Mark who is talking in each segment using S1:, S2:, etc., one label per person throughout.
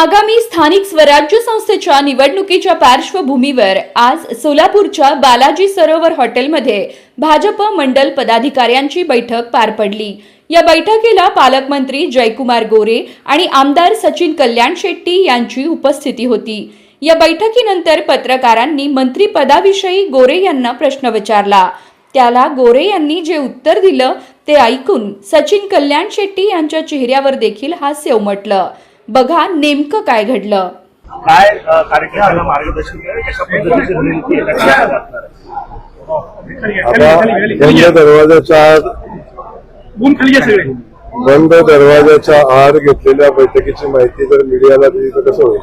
S1: आगामी स्थानिक स्वराज्य संस्थेच्या निवडणुकीच्या पार्श्वभूमीवर आज सोलापूरच्या बालाजी सरोवर हॉटेलमध्ये भाजप मंडल पदाधिकाऱ्यांची बैठक पार पडली. या बैठकीला पालकमंत्री जयकुमार गोरे आणि आमदार सचिन कल्याण शेट्टी यांची उपस्थिती होती. या बैठकीनंतर पत्रकारांनी मंत्रिपदाविषयी गोरे यांना प्रश्न विचारला. त्याला गोरे यांनी जे उत्तर दिलं ते ऐकून सचिन कल्याण शेट्टी यांच्या चेहऱ्यावर देखील हास्य उमटलं. बघा नेमकं काय घडलं.
S2: काय कार्यक्रमाला मार्गदर्शन
S3: बंद दरवाजाच्या बंद दरवाजाच्या आड घेतलेल्या बैठकीची माहिती जर मीडियाला दिली तर कसं होईल?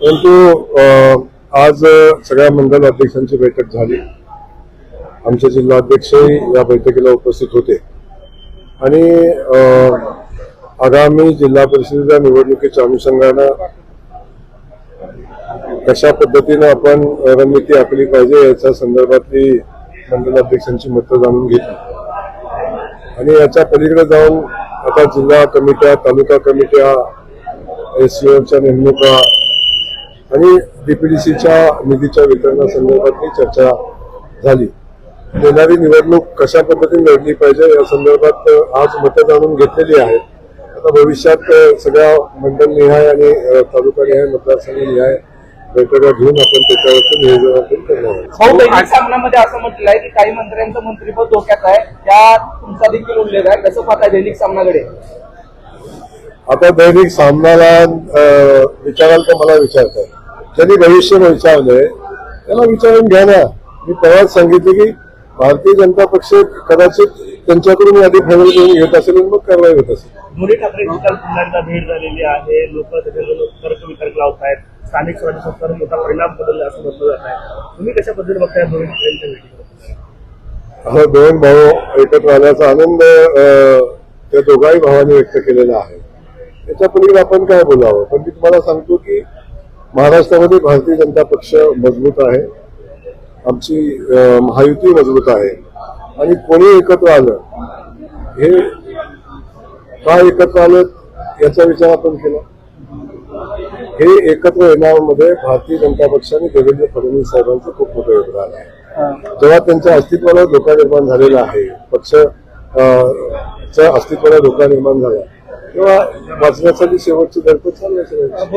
S3: परंतु आज सगळ्या मंडल अध्यक्षांची बैठक झाली. आमचे जिल्हाध्यक्षही या बैठकीला उपस्थित होते. आणि आगामी जिल्हा परिषदेच्या निवडणुकीच्या अनुषंगानं कशा पद्धतीनं आपण रणनीती आखली पाहिजे याच्या संदर्भातली मंडल अध्यक्षांची मतं जाणून घेतली. आणि याच्या पलीकडे जाऊन आता जिल्हा कमिट्या तालुका कमिट्या एससीओच्या नेमणुका आणि डीपीडीसीच्या निधीच्या वितरणासंदर्भातली चर्चा झाली. येणारी निवडणूक कशा पद्धतीने लढली पाहिजे या संदर्भात आज मतं जाणून घेतलेली आहेत. भविष्यात सगळ्या मंडल निहाय आणि तालुका निहाय मतदारसंघ निहाय बैठका घेऊन आपण त्याच्यावरती नियोजन करणार आहोत.
S4: भाऊ दैनिक सामनामध्ये असं म्हटलं आहे की काही मंत्र्यांचं मंत्रिपद धोक्यात आहे. त्या तुमचा देखील उल्लेख आहे. कसं पाहताय दैनिक सामनाकडे?
S3: आता दैनिक सामनाला विचाराल तर मला विचारतात. ज्यांनी भविष्य विचारलंय त्याला विचारून घ्या ना. मी तेव्हाच सांगितलं की भारतीय जनता पक्ष कदाचित त्यांच्याकडून यादी फायनल करून घेत असेल आणि मग कारवाई होत असेल.
S2: दोन्ही ठाकरेंची काल पुन्हा एकदा भेट झालेली आहे. लोक त्याच्यावर तर्क वितर्क लावत आहेत. स्थानिक स्वराज्य संस्थांवर मोठा परिणाम बदलला असं म्हटलं जात आहे. तुम्ही कशा पद्धतीने बघताय दोन्ही ठाकरेंच्या भेटीकडे
S3: हा दोन भाऊ एकत्र आल्याचा आनंद त्या दोघाही भावांनी व्यक्त केलेला आहे. त्याच्या पलीकडे आपण काय बोलावं? पण मी तुम्हाला सांगतो की महाराष्ट्रामध्ये भारतीय जनता पक्ष मजबूत आहे. आमची महायुती मजबूत आहे. आणि कोणी एकत्र आलं हे का एकत्र आलं याचा विचार आपण केला. हे एकत्र येण्यामध्ये भारतीय जनता पक्षाने देवेंद्र फडणवीस साहेबांचं खूप मोठं योगदान आहे. जेव्हा त्यांच्या अस्तित्वाला धोका निर्माण झालेला आहे पक्ष अस्तित्वाला धोका निर्माण झाला तेव्हा वाचण्यासाठी शेवटची धडपड चालू.